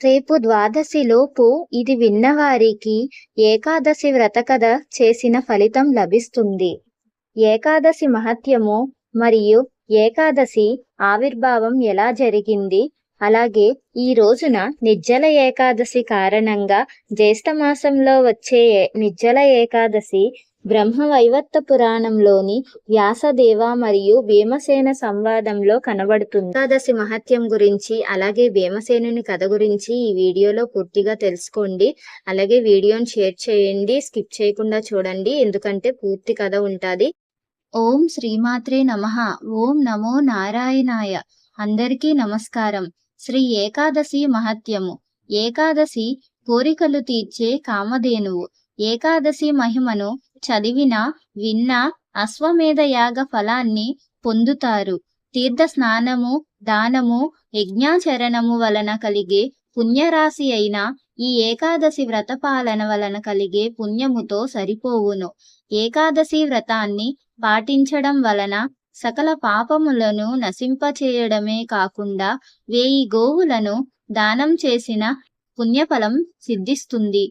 రేపు ద్వాదశి లోపు ఇది విన్నవారికి ఏకాదశి వ్రతకథ చేసిన ఫలితం లభిస్తుంది. ఏకాదశి మహత్యము మరియు ఏకాదశి ఆవిర్భావం ఎలా జరిగింది? అలాగే ఈ రోజున నిర్జల ఏకాదశి కారణంగా జ్యేష్ఠ మాసంలో వచ్చే నిజ్జల నిర్జల ఏకాదశి బ్రహ్మవైవత్త పురాణంలోని వ్యాసదేవ మరియు భీమసేన సంవాదంలో కనబడుతుంది. ఏకాదశి మహత్యం గురించి అలాగే భీమసేనుని కథ గురించి ఈ వీడియోలో పూర్తిగా తెలుసుకోండి. అలాగే వీడియోని షేర్ చేయండి స్కిప్ చేయకుండా చూడండి ఎందుకంటే పూర్తి కథ ఉంటుంది. ఓం శ్రీమాత్రే నమ. ఓం నమో నారాయణాయ. అందరికీ నమస్కారం. శ్రీ ఏకాదశి మహత్యము. ఏకాదశి కోరికలు తీర్చే కామధేనువు. ఏకాదశి మహిమను చదివిన విన్న అశ్వమేధ యాగ ఫలాన్ని పొందుతారు. తీర్థ స్నానము దానము యజ్ఞాచరణము వలన కలిగే పుణ్యరాశి అయిన ఈ ఏకాదశి వ్రత పాలన వలన కలిగే పుణ్యముతో సరిపోవును. ఏకాదశి వ్రతాన్ని పాటించడం వలన సకల పాపములను నశింపచేయడమే కాకుండా వేయి గోవులను దానం చేసిన పుణ్యఫలం సిద్ధిస్తుంది.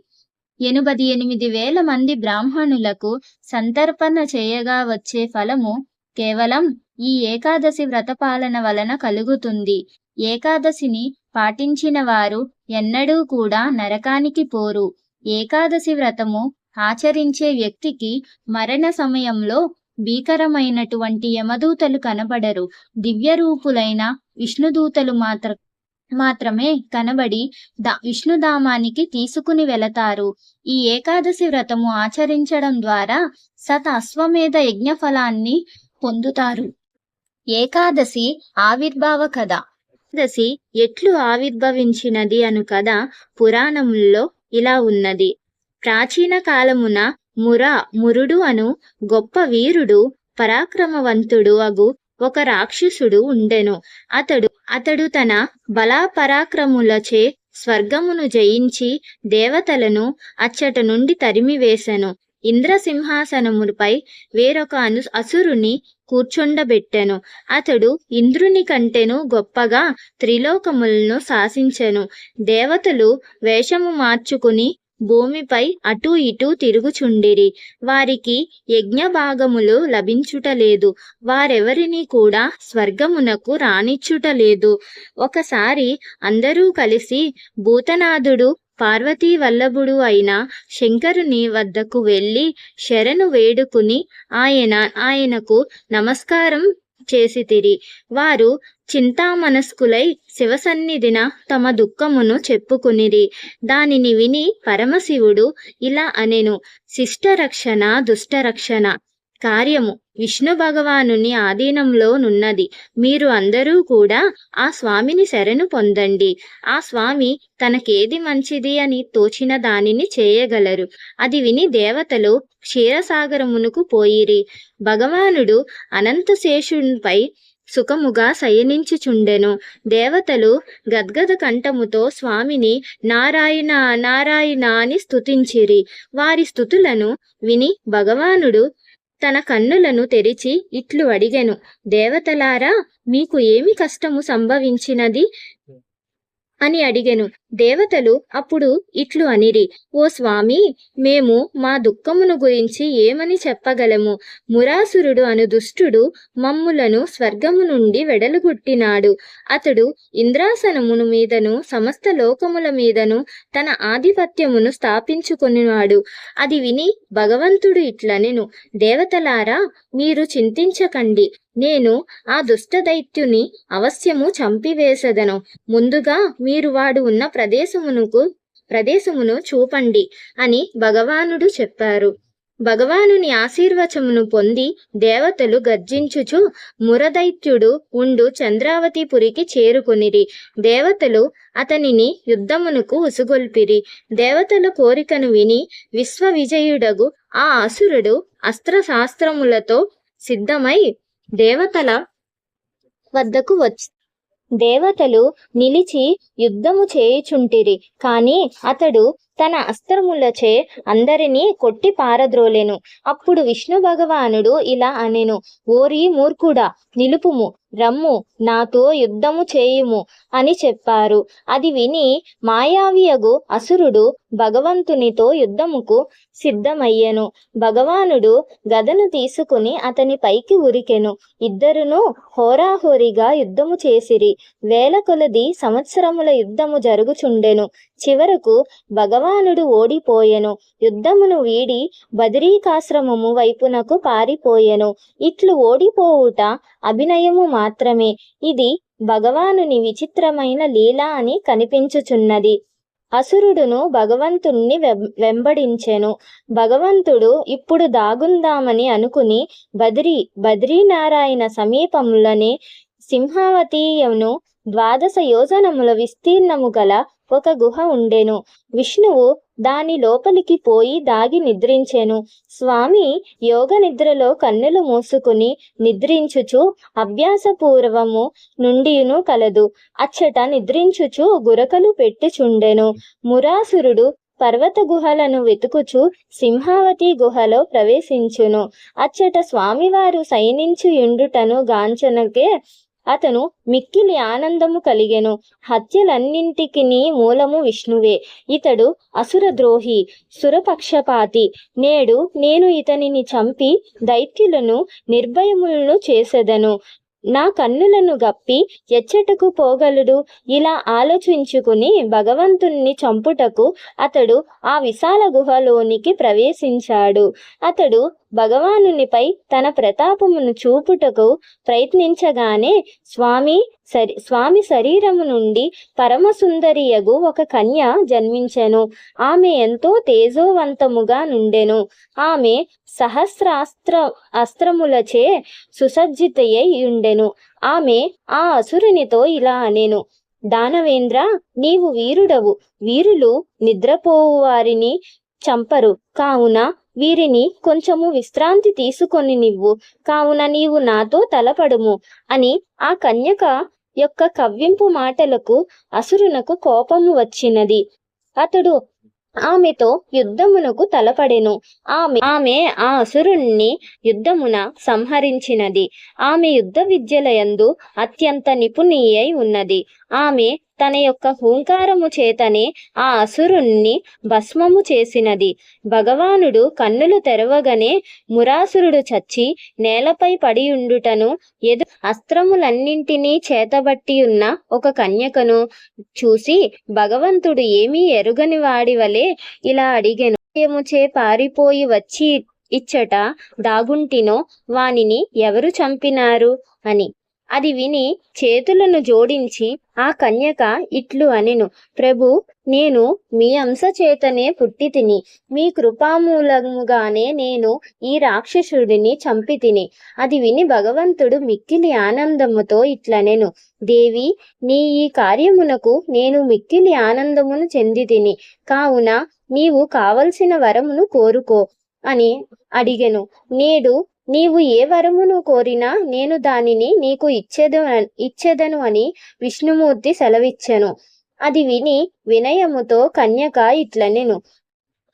ఎనుబది ఎనిమిది వేల మంది బ్రాహ్మణులకు సంతర్పణ చేయగా వచ్చే ఫలము కేవలం ఈ ఏకాదశి వ్రతపాలన వలన కలుగుతుంది. ఏకాదశిని పాటించిన వారు ఎన్నడూ కూడా నరకానికి పోరు. ఏకాదశి వ్రతము ఆచరించే వ్యక్తికి మరణ సమయంలో భీకరమైనటువంటి యమదూతలు కనబడరు. దివ్యరూపులైన విష్ణుదూతలు మాత్ర మాత్రమే కనబడి దా విష్ణుధామానికి తీసుకుని వెళతారు. ఈ ఏకాదశి వ్రతము ఆచరించడం ద్వారా సత అశ్వమేధ యజ్ఞ ఫలాన్ని పొందుతారు. ఏకాదశి ఆవిర్భావ కథ. ఏకాదశి ఎట్లు ఆవిర్భవించినది అను కథ పురాణముల్లో ఇలా ఉన్నది. ప్రాచీన కాలమున మురా మురుడు అను గొప్ప వీరుడు పరాక్రమవంతుడు అగు ఒక రాక్షసుడు ఉండెను. అతడు అతడు తన బలాపరాక్రములచే స్వర్గమును జయించి దేవతలను అచ్చట నుండి తరిమివేశను ఇంద్రసింహాసనముపై వేరొక అను అసురుని కూర్చుండబెట్టెను. అతడు ఇంద్రుని కంటెను గొప్పగా త్రిలోకములను శాసించెను. దేవతలు వేషము మార్చుకుని భూమిపై అటూ ఇటూ తిరుగుచుండిరి. వారికి యజ్ఞ భాగములు లభించుటలేదు. వారెవరిని కూడా స్వర్గమునకు రానిచ్చుటలేదు. ఒకసారి అందరూ కలిసి భూతనాథుడు పార్వతీ వల్లభుడు అయిన శంకరుని వద్దకు వెళ్ళి శరణు వేడుకుని ఆయన ఆయనకు నమస్కారం చేసితిరి వారు చింతామనస్కులై శివసన్నిధిన తమ దుఃఖమును చెప్పుకునిరి. దానిని విని పరమశివుడు ఇలా అనెను శిష్టరక్షణ దుష్టరక్షణ కార్యము విష్ణు భగవానుని ఆధీనంలో నున్నది. మీరు అందరూ కూడా ఆ స్వామిని శరణు పొందండి. ఆ స్వామి తనకేది మంచిది అని తోచిన దానిని చేయగలరు. అది విని దేవతలు క్షీరసాగరమునకు పోయిరి. భగవానుడు అనంతశేషునిపై సుఖముగా శయనించుచుండెను. దేవతలు గద్గద కంఠముతో స్వామిని నారాయణ నారాయణ అని స్తుతించిరి. వారి స్థుతులను విని భగవానుడు తన కన్నులను తెరిచి ఇట్లు అడిగెను దేవతలారా మీకు ఏమి కష్టము సంభవించినది? అని అడిగెను. దేవతలు అప్పుడు ఇట్లు అనిరి ఓ స్వామి మేము మా దుఃఖమును గురించి ఏమని చెప్పగలము? మురాసురుడు అను దుష్టుడు మమ్ములను స్వర్గము నుండి వెడలుగొట్టినాడు. అతడు ఇంద్రాసనమును మీదను సమస్త లోకముల మీదను తన ఆధిపత్యమును స్థాపించుకొనివాడు అది విని భగవంతుడు ఇట్లనెను దేవతలారా మీరు చింతించకండి. నేను ఆ దుష్ట దైత్యుని అవశ్యము చంపివేసెదను. ముందుగా మీరు వాడు ఉన్న ప్రదేశమునకు ప్రదేశమును చూపండి అని భగవానుడు చెప్పారు. భగవానుని ఆశీర్వచమును పొంది దేవతలు గర్జించుచు మురదైత్యుడు ఉండు చంద్రావతిపురికి చేరుకునిరి. దేవతలు అతనిని యుద్ధమునకు ఉసుగొల్పిరి. దేవతల కోరికను విని విశ్వవిజయుడగు ఆ అసురుడు అస్త్రశాస్త్రములతో సిద్ధమై దేవతల వద్దకు వచ్చి దేవతలు నిలిచి యుద్ధము చేయుచుంటిరి. కాని అతడు తన అస్త్రములచే అందరినీ కొట్టి పారద్రోలెను. అప్పుడు విష్ణు భగవానుడు ఇలా అనెను ఓరి మూర్ఖుడా నిలుపుము రమ్ము నాతో యుద్ధము చేయుము అని చెప్పారు. అది విని మాయావియగు అసురుడు భగవంతునితో యుద్ధముకు సిద్ధమయ్యెను. భగవానుడు గదను తీసుకుని అతని పైకి ఉరికెను. ఇద్దరును హోరాహోరిగా యుద్ధము చేసిరి. వేల కొలది సంవత్సరముల యుద్ధము జరుగుచుండెను. చివరకు భగవానుడు ఓడిపోయెను. యుద్ధమును వీడి బదరీకాశ్రమము వైపునకు పారిపోయెను. ఇట్లు ఓడిపోవుట అభినయము మాత్రమే. ఇది భగవానుని విచిత్రమైన లీల అని కనిపించుచున్నది. అసురుడును భగవంతుణ్ణి వెం- వెంబడించెను. భగవంతుడు ఇప్పుడు దాగుందామని అనుకుని బద్రీ బద్రీనారాయణ సమీపములనే సింహావతీయమును ద్వాదశ యోజనముల విస్తీర్ణము గల ఒక గుహ ఉండెను. విష్ణువు దాని లోపలికి పోయి దాగి నిద్రించెను. స్వామి యోగ నిద్రలో కన్నులు మూసుకుని నిద్రించుచు అభ్యాసపూర్వము నుండియును కలదు. అచ్చట నిద్రించుచు గురకలు పెట్టుచుండెను. మురాసురుడు పర్వత గుహలను వెతుకుచు సింహావతి గుహలో ప్రవేశించును. అచ్చట స్వామివారు సైనించుయుండుటను గాంచనకే అతను మిక్కిలి ఆనందము కలిగెను. హత్యలన్నింటికి మూలము విష్ణువే. ఇతడు అసురద్రోహి సురపక్షపాతి. నేడు నేను ఇతనిని చంపి దైత్యులను నిర్భయములను చేసెదను. నా కన్నులను గప్పి ఎచ్చటకు పోగలడు. ఇలా ఆలోచించుకుని భగవంతుణ్ణి చంపుటకు అతడు ఆ విశాల గుహలోనికి ప్రవేశించాడు. అతడు భగవానునిపై తన ప్రతాపమును చూపుటకు ప్రయత్నించగానే స్వామి సరి స్వామి శరీరము నుండి పరమసుందరియగు ఒక కన్య జన్మించెను. ఆమె ఎంతో తేజోవంతముగా నుండెను. ఆమె సహస్రాస్త్ర అస్త్రములచే సుసజ్జితయ్యై ఉండెను. ఆమె ఆ అసురునితో ఇలా అనెను. దానవేంద్ర నీవు వీరుడవు. వీరులు నిద్రపోవు వారిని చంపరు. కావున వీరిని కొంచెము విశ్రాంతి తీసుకొని నివ్వు కావున నీవు నాతో తలపడుము అని ఆ కన్యక యొక్క కవ్వింపు మాటలకు అసురునకు కోపము వచ్చినది. అతడు ఆమెతో యుద్ధమునకు తలపడెను. ఆమె ఆమె ఆ అసురుణ్ణి యుద్ధమున సంహరించినది. ఆమె యుద్ధ విద్యలయందు అత్యంత నిపుణియై ఉన్నది. ఆమె తన యొక్క హూంకారము చేతనే ఆ అసురుణ్ణి భస్మము చేసినది. భగవానుడు కన్నులు తెరవగానే మురాసురుడు చచ్చి నేలపై పడియుండుటను ఎదు అస్త్రములన్నింటినీ చేతబట్టి ఉన్న ఒక కన్యకను చూసి భగవంతుడు ఏమీ ఎరుగని వాడి వలె ఇలా అడిగెను. చే పారిపోయి వచ్చి ఇచ్చట దాగుంటినో? వానిని ఎవరు చంపినారు? అని. అది విని చేతులను జోడించి ఆ కన్యక ఇట్లు అనెను. ప్రభు నేను మీ అంశ చేతనే పుట్టి తిని. మీ కృపామూలముగానే నేను ఈ రాక్షసుడిని చంపి తిని. అది విని భగవంతుడు మిక్కిలి ఆనందముతో ఇట్లనెను. దేవి నీ ఈ కార్యమునకు నేను మిక్కిలి ఆనందమును చెంది తిని. కావున నీవు కావలసిన వరమును కోరుకో అని అడిగెను. నేడు నీవు ఏ వరమును కోరినా నేను దానిని నీకు ఇచ్చేదు ఇచ్చేదను అని విష్ణుమూర్తి సెలవిచ్చెను. అది విని వినయముతో కన్యక ఇట్లనెను.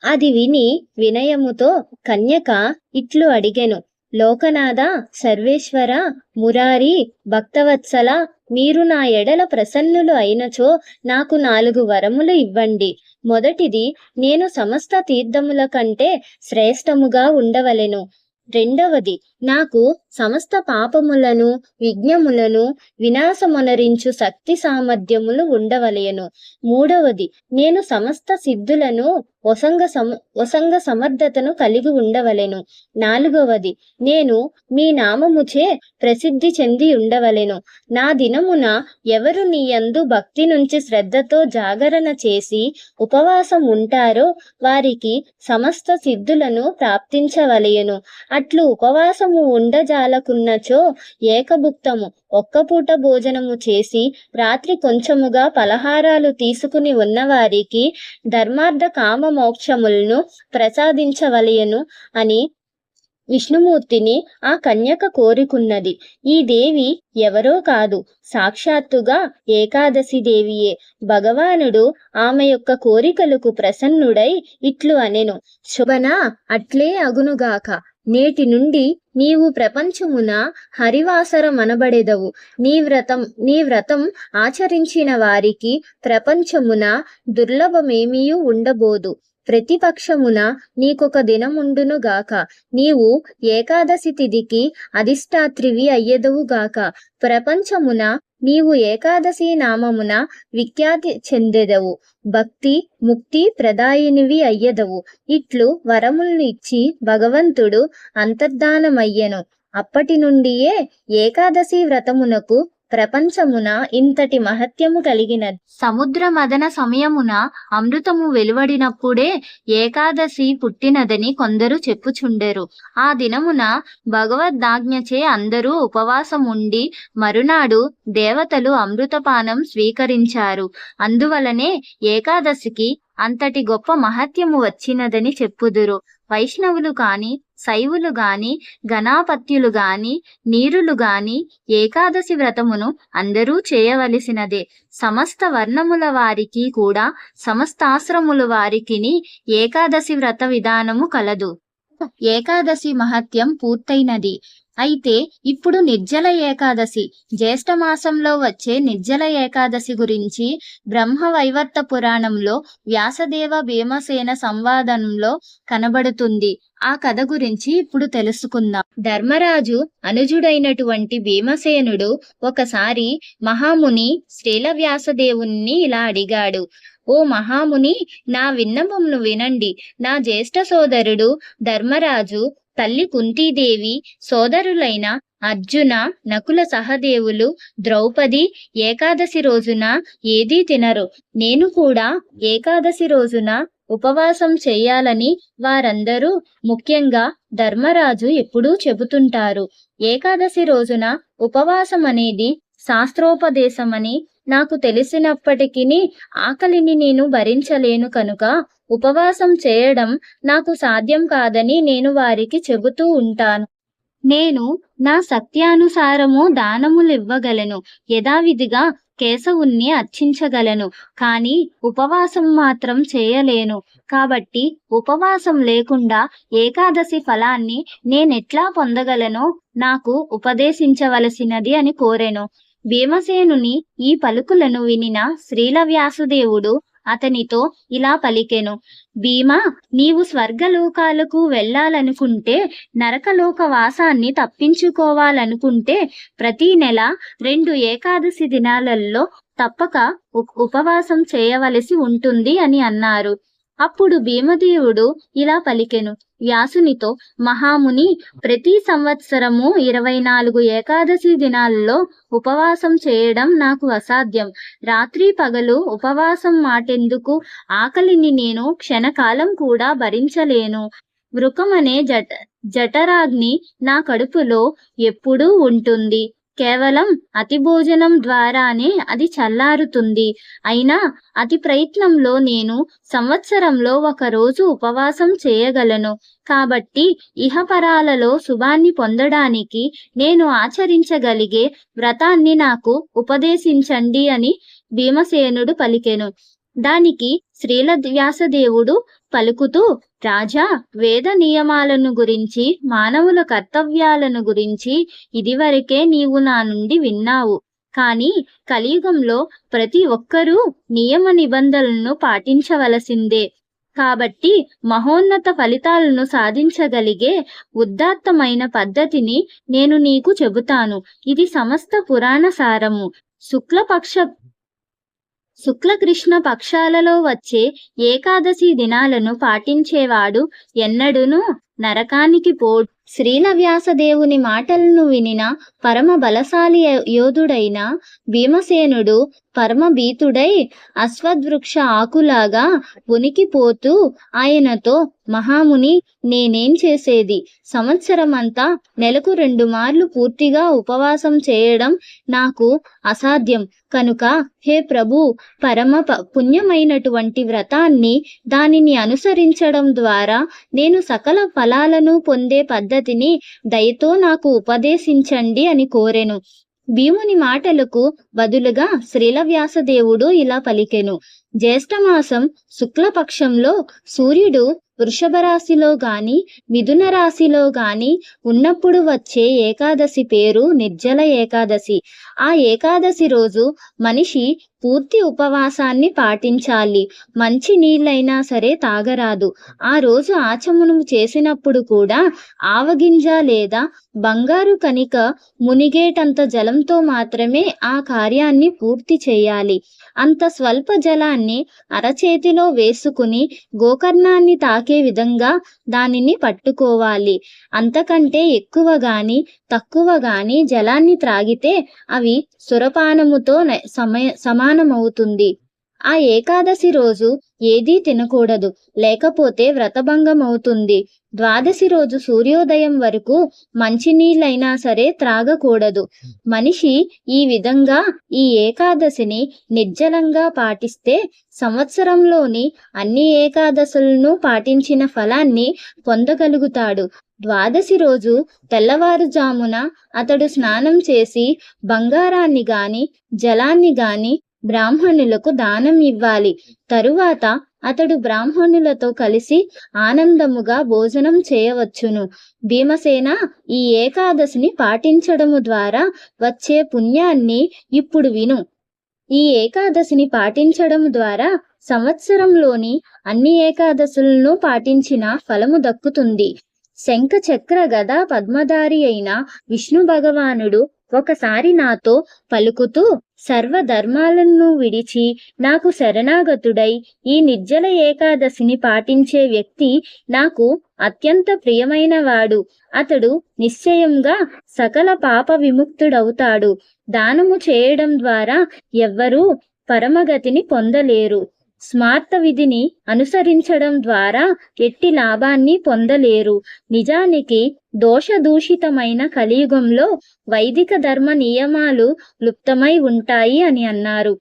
అది విని వినయముతో కన్యక ఇట్లు అడిగెను. లోకనాథ సర్వేశ్వర మురారి భక్తవత్సల మీరు నా ఎడల ప్రసన్నులు అయినచో నాకు నాలుగు వరములు ఇవ్వండి. మొదటిది నేను సమస్త తీర్థముల కంటే శ్రేష్టముగా ఉండవలెను. రెండవది నాకు సమస్త పాపములను విఘ్నములను వినాశమునరించు శక్తి సామర్థ్యములు ఉండవలయను మూడవది నేను సమస్త సిద్ధులను వసంగ సమ వసంగ సమర్థతను కలిగి ఉండవలెను. నాలుగవది నేను మీ నామముచే ప్రసిద్ధి చెంది ఉండవలెను. నా దినమున ఎవరు నీ యందు భక్తి నుంచి శ్రద్ధతో జాగరణ చేసి ఉపవాసం ఉంటారో వారికి సమస్త సిద్ధులను ప్రాప్తించవలయను అట్లు ఉపవాసం భోజనము ఉండజాలకున్నచో ఏకభుక్తము. ఒక్క పూట భోజనము చేసి రాత్రి కొంచెముగా పలహారాలు తీసుకుని ఉన్నవారికి ధర్మార్థ కామ మోక్షములను ప్రసాదించవలయను అని విష్ణుమూర్తిని ఆ కన్యక కోరుకున్నది. ఈ దేవి ఎవరో కాదు సాక్షాత్తుగా ఏకాదశి దేవియే. భగవానుడు ఆమె యొక్క కోరికలకు ప్రసన్నుడై ఇట్లు అనెను. శుభన అట్లే అగునుగాక. నేటి నుండి నీవు ప్రపంచమున హరివాసరమనబడెదవు నీ వ్రతం నీ వ్రతం ఆచరించిన వారికి ప్రపంచమున దుర్లభమేమీయూ ఉండబోదు. ప్రతిపక్షమున నీకొక దినముండునుగాక నీవు ఏకాదశి తిథికి అధిష్టాత్రివి అయ్యెదవుగాక ప్రపంచమున నీవు ఏకాదశి నామమున విఖ్యాతి చెందెదవు. భక్తి ముక్తి ప్రదాయినివి అయ్యెదవు. ఇట్లు వరములను ఇచ్చి భగవంతుడు అంతర్ధానమయ్యెను. అప్పటి నుండియే ఏకాదశి వ్రతమునకు ప్రపంచమున ఇంతటి మహత్యము కలిగినది. సముద్ర మదన సమయమున అమృతము వెలువడినప్పుడే ఏకాదశి పుట్టినదని కొందరు చెప్పుచుండెరు. ఆ దినమున భగవద్దాజ్ఞచే అందరూ ఉపవాసం ఉండి మరునాడు దేవతలు అమృతపానం స్వీకరించారు. అందువలనే ఏకాదశికి అంతటి గొప్ప మహత్యము వచ్చినదని చెప్పుదురు. వైష్ణవులు కాని శైవులు గాని గణాపత్యులు గాని నీరులు గాని ఏకాదశి వ్రతమును అందరూ చేయవలసినదే. సమస్త వర్ణముల వారికి కూడా సమస్తాశ్రముల వారికిని ఏకాదశి వ్రత విధానము కలదు. ఏకాదశి మహత్యం పూర్తయినది. అయితే ఇప్పుడు నిర్జల ఏకాదశి. జ్యేష్ఠ మాసంలో వచ్చే నిర్జల ఏకాదశి గురించి బ్రహ్మ వైవర్త పురాణంలో వ్యాసదేవ భీమసేన సంవాదంలో కనబడుతుంది. ఆ కథ గురించి ఇప్పుడు తెలుసుకుందాం. ధర్మరాజు అనుజుడైనటువంటి భీమసేనుడు ఒకసారి మహాముని శ్రీల వ్యాసదేవుణ్ణి ఇలా అడిగాడు. ఓ మహాముని నా విన్నపమును వినండి. నా జ్యేష్ఠ సోదరుడు ధర్మరాజు తల్లి కుంతీదేవి సోదరులైన అర్జున నకుల సహదేవులు ద్రౌపది ఏకాదశి రోజున ఏదీ తినరు. నేను కూడా ఏకాదశి రోజున ఉపవాసం చేయాలని వారందరూ ముఖ్యంగా ధర్మరాజు ఎప్పుడూ చెబుతుంటారు. ఏకాదశి రోజున ఉపవాసం అనేది శాస్త్రోపదేశమని నాకు తెలిసినప్పటికీ ఆకలిని నేను భరించలేను కనుక ఉపవాసం చేయడం నాకు సాధ్యం కాదని నేను వారికి చెబుతూ ఉంటాను. నేను నా సత్యానుసారము దానములు ఇవ్వగలను యథావిధిగా కేశవుణ్ణి అర్చించగలను కానీ ఉపవాసం మాత్రం చేయలేను. కాబట్టి ఉపవాసం లేకుండా ఏకాదశి ఫలాన్ని నేనెట్లా పొందగలనో? నాకు ఉపదేశించవలసినది అని కోరెను. భీమసేనుని ఈ పలుకులను వినిన శ్రీల వ్యాసుదేవుడు అతనితో ఇలా పలికెను భీమా నీవు స్వర్గలోకాలకు వెళ్ళాలనుకుంటే నరకలోక వాసాన్ని తప్పించుకోవాలనుకుంటే ప్రతి నెల రెండు ఏకాదశి దినాలలో తప్పక ఉపవాసం చేయవలసి ఉంటుంది అని అన్నారు. అప్పుడు భీమదేవుడు ఇలా పలికెను వ్యాసునితో మహాముని ప్రతి సంవత్సరము ఇరవై నాలుగు ఏకాదశి దినాల్లో ఉపవాసం చేయడం నాకు అసాధ్యం. రాత్రి పగలు ఉపవాసం మాటెందుకు? ఆకలిని నేను క్షణకాలం కూడా భరించలేను. వృకమనే జట జఠరాగ్ని నా కడుపులో ఎప్పుడూ ఉంటుంది. కేవలం అతి భోజనం ద్వారానే అది చల్లారుతుంది. అయినా అతి ప్రయత్నంలో నేను సంవత్సరంలో ఒక రోజు ఉపవాసం చేయగలను. కాబట్టి ఇహపరాలలో శుభాన్ని పొందడానికి నేను ఆచరించగలిగే వ్రతాన్ని నాకు ఉపదేశించండి అని భీమసేనుడు పలికెను. దానికి శ్రీల వ్యాసదేవుడు పలుకుతూ రాజా వేద నియమాలను గురించి మానవుల కర్తవ్యాలను గురించి ఇదివరకే నీవు నా నుండి విన్నావు. కానీ కలియుగంలో ప్రతి ఒక్కరూ నియమ నిబంధనలను పాటించవలసిందే. కాబట్టి మహోన్నత ఫలితాలను సాధించగలిగే ఉదాత్తమైన పద్ధతిని నేను నీకు చెబుతాను. ఇది సమస్త పురాణ సారము. శుక్లపక్ష శుక్లకృష్ణ పక్షాలలో వచ్చే ఏకాదశి దినాలను పాటించేవాడు ఎన్నడూను నరకానికి పోడు శ్రీనవ్యాసదేవుని మాటలను వినిన పరమ బలశాలి యోధుడైన భీమసేనుడు పరమభీతుడై అశ్వద్వృక్ష ఆకులాగా ఉనికిపోతూ ఆయనతో మహాముని నేనేం చేసేది? సంవత్సరమంతా నెలకు రెండు మార్లు పూర్తిగా ఉపవాసం చేయడం నాకు అసాధ్యం. కనుక హే ప్రభు పరమ ప- పుణ్యమైనటువంటి వ్రతాన్ని దానిని అనుసరించడం ద్వారా నేను సకల ఫలాలను పొందే పద్ధతిని దయతో నాకు ఉపదేశించండి అని కోరెను. భీముని మాటలకు బదులుగా శ్రీలవ్యాసదేవుడు ఇలా పలికెను. జ్యేష్ఠమాసం శుక్లపక్షంలో సూర్యుడు వృషభ రాశిలో గాని మిథున రాశిలో గాని ఉన్నప్పుడు వచ్చే ఏకాదశి పేరు నిర్జల ఏకాదశి. ఆ ఏకాదశి రోజు మనిషి పూర్తి ఉపవాసాన్ని పాటించాలి. మంచి నీళ్ళైనా సరే తాగరాదు. ఆ రోజు ఆచమనం చేసినప్పుడు కూడా ఆవగింజ లేదా బంగారు కణిక మునిగేటంత జలంతో మాత్రమే ఆ కార్యాన్ని పూర్తి చేయాలి. అంత స్వల్ప జలాన్ని అరచేతిలో వేసుకుని గోకర్ణాన్ని తాకే విధంగా దానిని పట్టుకోవాలి. అంతకంటే ఎక్కువ గాని తక్కువ గాని జలాన్ని త్రాగితే అవి సురపానముతో సమయ సమానమవుతుంది. ఆ ఏకాదశి రోజు ఏదీ తినకూడదు. లేకపోతే వ్రతభంగం అవుతుంది ద్వాదశి రోజు సూర్యోదయం వరకు మంచినీళ్ళైనా సరే త్రాగకూడదు. మనిషి ఈ విధంగా ఈ ఏకాదశిని నిర్జలంగా పాటిస్తే సంవత్సరంలోని అన్ని ఏకాదశులను పాటించిన ఫలాన్ని పొందగలుగుతాడు. ద్వాదశి రోజు తెల్లవారుజామున అతడు స్నానం చేసి బంగారాన్ని గాని జలాన్ని గాని బ్రాహ్మణులకు దానం ఇవ్వాలి. తరువాత అతడు బ్రాహ్మణులతో కలిసి ఆనందముగా భోజనం చేయవచ్చును. భీమసేన ఈ ఏకాదశిని పాటించడము ద్వారా వచ్చే పుణ్యాన్ని ఇప్పుడు విను. ఈ ఏకాదశిని పాటించడం ద్వారా సంవత్సరంలోని అన్ని ఏకాదశులను పాటించిన ఫలము దక్కుతుంది. శంఖ చక్ర గదా పద్మధారి అయిన విష్ణు భగవానుడు ఒకసారి నాతో పలుకుతూ సర్వధర్మాలను విడిచి నాకు శరణాగతుడై ఈ నిర్జల ఏకాదశిని పాటించే వ్యక్తి నాకు అత్యంత ప్రియమైన వాడు అతడు నిశ్చయంగా సకల పాప విముక్తుడవుతాడు. దానము చేయడం ద్వారా ఎవ్వరూ పరమగతిని పొందలేరు. స్మార్త విధిని అనుసరించడం ద్వారా ఎట్టి లాభాన్ని పొందలేరు. నిజానికి దోషదూషితమైన కలియుగంలో వైదిక ధర్మ నియమాలు లుప్తమై ఉంటాయి అని అన్నారు.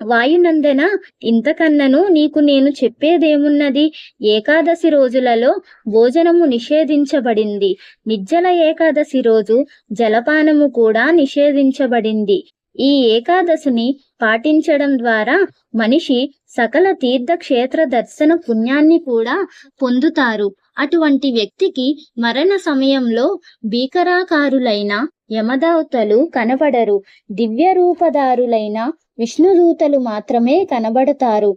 వాయునందన ఇంతకన్నను నీకు నేను చెప్పేదేమున్నది? ఏకాదశి రోజులలో భోజనము నిషేధించబడింది. నిజ్జల ఏకాదశి రోజు జలపానము కూడా నిషేధించబడింది. ఈ ఏకాదశిని పాటించడం ద్వారా మనిషి సకల తీర్థక్షేత్ర దర్శన పుణ్యాన్ని కూడా పొందుతారు. అటువంటి వ్యక్తికి మరణ సమయంలో భీకరాకారులైన యమదవతలు కనబడరు. దివ్య రూపదారులైన విష్ణుదూతలు మాత్రమే కనబడతారు.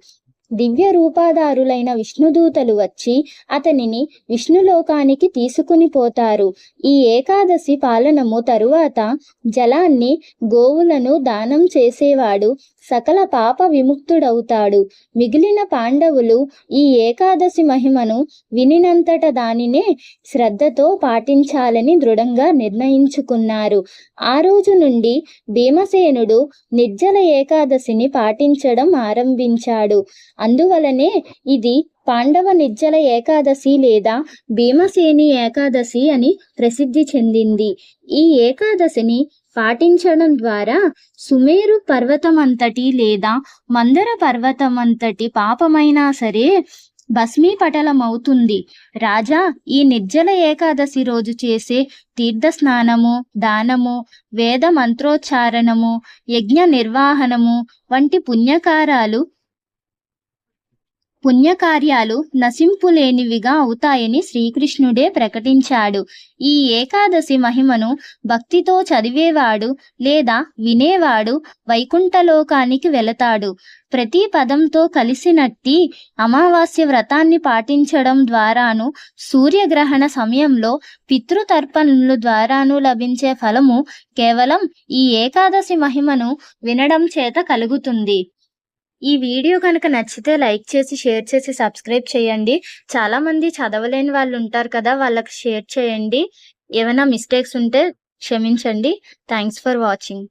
దివ్య రూపాదారులైన విష్ణుదూతలు వచ్చి అతనిని విష్ణులోకానికి తీసుకుని పోతారు. ఈ ఏకాదశి పాలనము తరువాత జలాన్ని గోవులను దానం చేసేవాడు. సకల పాప విముక్తుడవుతాడు. మిగిలిన పాండవులు ఈ ఏకాదశి మహిమను వినినంతట దానినే శ్రద్ధతో పాటించాలని దృఢంగా నిర్ణయించుకున్నారు. ఆ రోజు నుండి భీమసేనుడు నిర్జల ఏకాదశిని పాటించడం ఆరంభించాడు. అందువలనే ఇది పాండవ నిర్జల ఏకాదశి లేదా భీమసేని ఏకాదశి అని ప్రసిద్ధి చెందింది. ఈ ఏకాదశిని పాటించడం ద్వారా సుమేరు పర్వతమంతటి లేదా మందర పర్వతమంతటి పాపమైనా సరే భస్మీపటలమవుతుంది. రాజా ఈ నిర్జల ఏకాదశి రోజు చేసే తీర్థ స్నానము దానము వేద మంత్రోచ్చారణము యజ్ఞ నిర్వహణము వంటి పుణ్యకారాలు పుణ్యకార్యాలు నశింపులేనివిగా అవుతాయని శ్రీకృష్ణుడే ప్రకటించాడు. ఈ ఏకాదశి మహిమను భక్తితో చదివేవాడు లేదా వినేవాడు వైకుంఠలోకానికి వెళతాడు. ప్రతి పదంతో కలిసినట్టి అమావాస్య వ్రతాన్ని పాటించడం ద్వారాను సూర్యగ్రహణ సమయంలో పితృతర్పణల ద్వారాను లభించే ఫలము కేవలం ఈ ఏకాదశి మహిమను వినడం చేత కలుగుతుంది. ఈ వీడియో కనుక నచ్చితే లైక్ చేసి షేర్ చేసి సబ్స్క్రైబ్ చేయండి. చాలా మంది చదవలేని వాళ్ళు ఉంటారు కదా వాళ్ళకి షేర్ చేయండి. ఏమైనా మిస్టేక్స్ ఉంటే క్షమించండి. Thanks for watching